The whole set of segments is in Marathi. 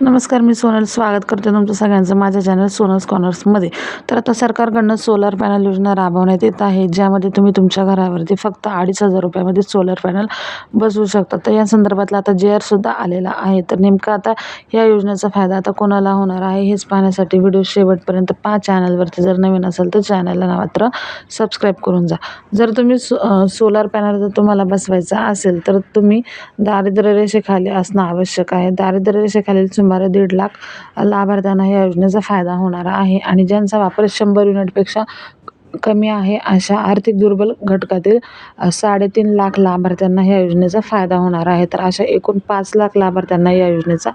नमस्कार मी सोनल. स्वागत करते तुमचं सगळ्यांचं माझ्या चॅनल सोनल्स कॉर्नर्समध्ये तर आता सरकारकडनं सोलर पॅनल योजना राबवण्यात येत आहे ज्यामध्ये तुम्ही तुमच्या घरावरती फक्त अडीच हजार रुपयामध्ये सोलर पॅनल बसवू शकता. तर या संदर्भातला आता जे आरसुद्धा आलेला आहे तर नेमकं आता या योजनेचा फायदा आता कोणाला होणार आहे हेच पाहण्यासाठी व्हिडिओ शेवटपर्यंत पहा. चॅनलवरती जर नवीन असेल तर चॅनलला मात्र सबस्क्राईब करून जा. जर तुम्ही सो सोलर पॅनल जर तुम्हाला बसवायचा असेल तर तुम्ही दारिद्र्य रेषेखाली असणं आवश्यक आहे. दारिद्र्य रेषेखालील सुमारे दीड लाख लाभार्थ्यांना या योजनेचा फायदा होणार आहे आणि ज्यांचा वापर शंभर युनिटपेक्षा कमी आहे अशा आर्थिक दुर्बल घटकातील साडेतीन लाख लाभार्थ्यांना या योजनेचा फायदा होणार आहे. तर अशा एकूण पाच लाख लाभार्थ्यांना या योजनेचा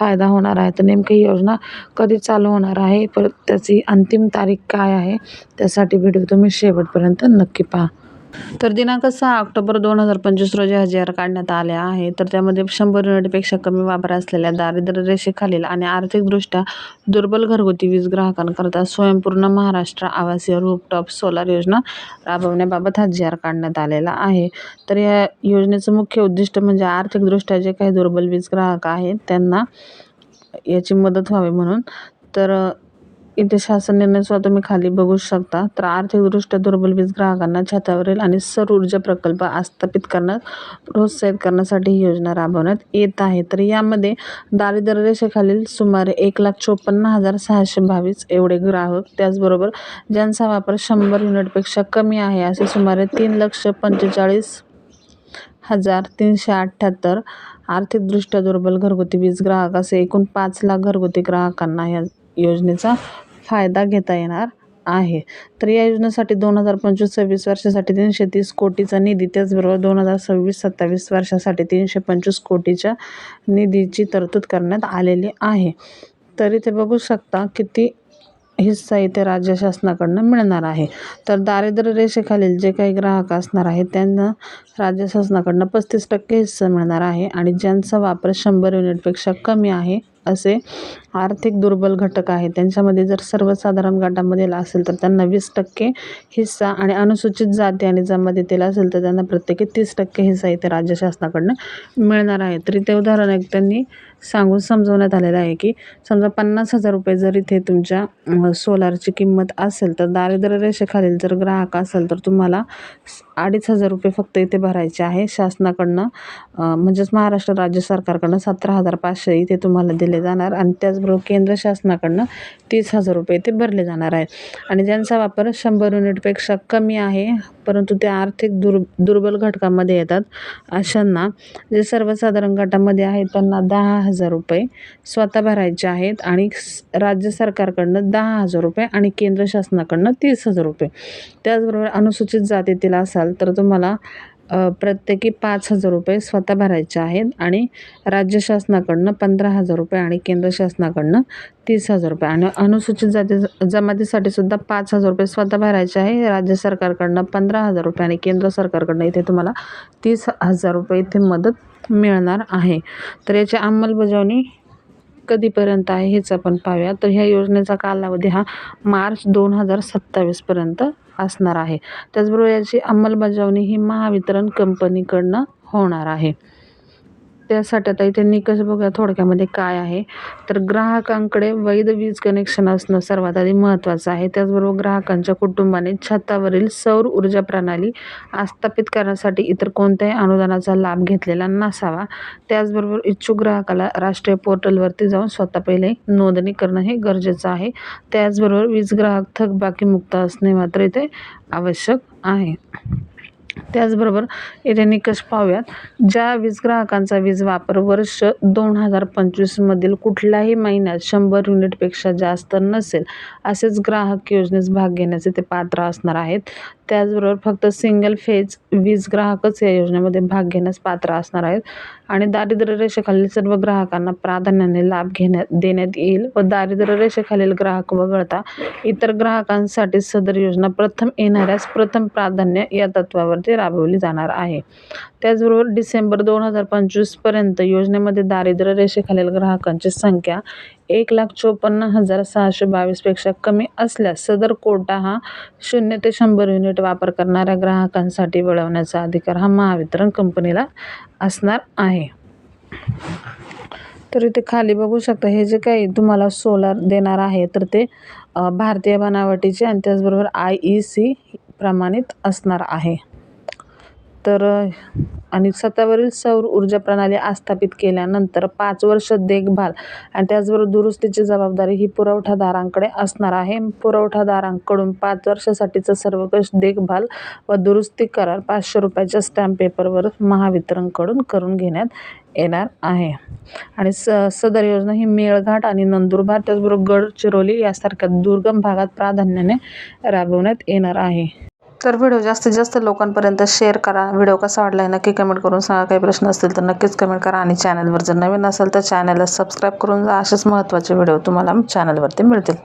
फायदा होणार आहे. तर नेमकी ही योजना कधी चालू होणार आहे? परत त्याची अंतिम तारीख काय आहे? त्यासाठी व्हिडिओ तुम्ही शेवटपर्यंत नक्की पहा. तर दिनांक सहा ऑक्टोबर दोन हजार पंचवीस रोजी हा काढण्यात आल्या आहे तर त्यामध्ये शंभर युनिटपेक्षा कमी वापर असलेल्या दारिद्र्य रेषेखालील आणि आर्थिकदृष्ट्या दुर्बल घरगुती वीज ग्राहकांकरता स्वयंपूर्ण महाराष्ट्र आवासीय रूपटॉप सोलार योजना राबवण्याबाबत हा आर काढण्यात आलेला आहे. तर या योजनेचं मुख्य उद्दिष्ट म्हणजे आर्थिकदृष्ट्या जे काही दुर्बल वीज ग्राहक आहेत त्यांना याची मदत व्हावी म्हणून. तर इथे शासन निर्णयसुद्धा तुम्ही खाली बघू शकता. तर आर्थिकदृष्ट्या दुर्बल वीज ग्राहकांना छतावरील आणि सर ऊर्जा प्रकल्प आस्थापित करण्यास प्रोत्साहित करण्यासाठी ही योजना राबवण्यात येत आहे. तर यामध्ये दारिद्र्य रेषेखालील सुमारे एक लाख चोपन्न हजार सहाशे बावीस एवढे ग्राहक त्याचबरोबर ज्यांचा वापर शंभर युनिटपेक्षा कमी आहे असे सुमारे तीन लक्ष पंचेचाळीस हजार तीनशे अठ्ठ्याहत्तर. आर्थिकदृष्ट्या दुर्बल घरगुती वीज ग्राहक असे एकूण पाच लाख घरगुती ग्राहकांना या योजनेचा फायदा घेता येणार आहे. तर या योजनेसाठी दोन हजार पंचवीस सव्वीस वर्षासाठी तीनशे तीस कोटीचा निधी त्याचबरोबर दोन हजार सव्वीस सत्तावीस वर्षासाठी तीनशे पंचवीस कोटीच्या निधीची तरतूद करण्यात आलेली आहे. तर इथे बघू शकता किती हिस्सा इथे राज्य शासनाकडनं मिळणार आहे. तर दारिद्र्य रेषेखालील जे काही ग्राहक असणार आहेत त्यांना राज्य शासनाकडनं पस्तीस टक्के हिस्सा मिळणार आहे आणि ज्यांचा वापर शंभर युनिटपेक्षा कमी आहे असे आर्थिक दुर्बल घटक आहेत. त्यांच्यामध्ये जर सर्वसाधारण गटामधील असेल तर त्यांना वीस टक्के हिस्सा आणि अनुसूचित जाती आणि जमातीतील असेल तर त्यांना प्रत्येकी तीस टक्के हिस्सा इथे राज्य शासनाकडनं मिळणार आहे. तर इथे उदाहरण एक त्यांनी सांगून समजवण्यात आलेलं आहे की समजा पन्नास हजार रुपये जर इथे तुमच्या सोलारची किंमत असेल तर दारिद्र्य रेषेखालील जर ग्राहक असेल तर तुम्हाला अडीच हजार रुपये फक्त इथे भरायचे आहे. शासनाकडनं म्हणजेच महाराष्ट्र राज्य सरकारकडनं सतरा हजार पाचशे इथे तुम्हाला दिले जाणार आणि त्याचबरोबर केंद्र शासनाकडनं तीस हजार रुपये इथे भरले जाणार आहे आणि ज्यांचा वापर शंभर युनिटपेक्षा कमी आहे परंतु ते आर्थिक दुर् दुर्बल घटकामध्ये येतात अशांना जे सर्वसाधारण गटामध्ये आहेत त्यांना दहा हजार रुपये स्वतः भरायचे आहेत आणि स- राज्य सरकारकडनं दहा हजार रुपये आणि केंद्र शासनाकडनं तीस हजार रुपये. त्याचबरोबर अनुसूचित जातीतील असाल तर तुम्हाला प्रत्येकी पाच हजार रुपये स्वतः भरायचे आहेत आणि राज्य शासनाकडनं पंधरा हजार रुपये आणि केंद्र शासनाकडनं तीस हजार रुपये. आणि अनुसूचित जाती जमातीसाठी सुद्धा पाच हजार रुपये स्वतः भरायचे आहे. राज्य सरकारकडनं पंधरा हजार रुपये आणि केंद्र सरकारकडनं इथे तुम्हाला तीस हजार रुपये इथे मदत मिळणार आहे. तर याची अंमलबजावणी कधीपर्यंत आहे हेच आपण पाहूया. तर ह्या योजनेचा कालावधी हा मार्च दोन हजार सत्तावीसपर्यंत असणार आहे. त्याचबरोबर याची अंमलबजावणी ही महावितरण कंपनीकडनं होणार आहे. त्यासाठी आता इथे निकष बघा थोडक्यामध्ये काय आहे. तर ग्राहकांकडे वैध वीज कनेक्शन असणं सर्वात आधी महत्त्वाचं आहे. त्याचबरोबर ग्राहकांच्या कुटुंबाने छतावरील सौर ऊर्जा प्रणाली आस्थापित करण्यासाठी इतर कोणत्याही अनुदानाचा लाभ घेतलेला नसावा. त्याचबरोबर इच्छुक ग्राहकाला राष्ट्रीय पोर्टलवरती जाऊन स्वतः पहिले नोंदणी करणं हे गरजेचं आहे. त्याचबरोबर वीज ग्राहक थकबाकीमुक्त असणे मात्र इथे आवश्यक आहे. त्याचबरोबर इथे निकष पाहूयात. ज्या वीज ग्राहकांचा वीज वापर वर्ष दोन हजार पंचवीसमधील कुठल्याही महिन्यात शंभर युनिटपेक्षा जास्त नसेल असेच ग्राहक योजनेस भाग घेण्याचे ते पात्र असणार आहेत. त्याचबरोबर फक्त सिंगल फेज वीज ग्राहकच या योजनेमध्ये भाग घेण्यास पात्र असणार आहेत. आणि दारिद्र्य रेषेखालील सर्व ग्राहकांना प्राधान्याने लाभ घेण्यात देण्यात येईल व दारिद्र्य रेषेखालील ग्राहक वगळता इतर ग्राहकांसाठी सदर योजना प्रथम येणाऱ्यास प्रथम प्राधान्य या तत्वावरती राबवली जाणार आहे. त्याचबरोबर डिसेंबर दोन हजार पंचवीसपर्यंत योजनेमध्ये दारिद्र्य रेषेखालील ग्राहकांची संख्या एक लाख चोपन्न हजार सहाशे बावीसपेक्षा कमी असल्यास सदर कोटा हा शून्य ते शंभर युनिट वापर करणाऱ्या ग्राहकांसाठी वळवण्याचा अधिकार हा महावितरण कंपनीला असणार आहे. तर इथे खाली बघू शकता हे जे काही तुम्हाला सोलार देणार आहे तर ते भारतीय बनावटीचे आणि त्याचबरोबर आय ई सी प्रमाणित असणार आहे. तर आणि छतावरील सौर ऊर्जा प्रणाली आस्थापित केल्यानंतर पाच वर्ष देखभाल आणि त्याचबरोबर दुरुस्तीची जबाबदारी ही पुरवठादारांकडे असणार आहे. पुरवठादारांकडून पाच वर्षासाठीचं सर्वकष देखभाल व दुरुस्ती करार पाचशे रुपयाच्या स्टॅम्प पेपरवर महावितरणकडून करून घेण्यात येणार आहे. आणि स सदर योजना ही मेळघाट आणि नंदुरबार त्याचबरोबर गडचिरोली यासारख्या दुर्गम भागात प्राधान्याने राबवण्यात येणार आहे. तर व्हिडिओ जास्तीत जास्त लोकांपर्यंत शेअर करा. व्हिडिओ कसा वाटला आहे नक्की कमेंट करून सांगा. काही प्रश्न असतील तर नक्कीच कमेंट करा आणि चॅनलवर जर नवीन असेल तर चॅनलला सबस्क्राईब करून जा. असेच महत्त्वाचे व्हिडिओ तुम्हाला चॅनलवरती मिळतील.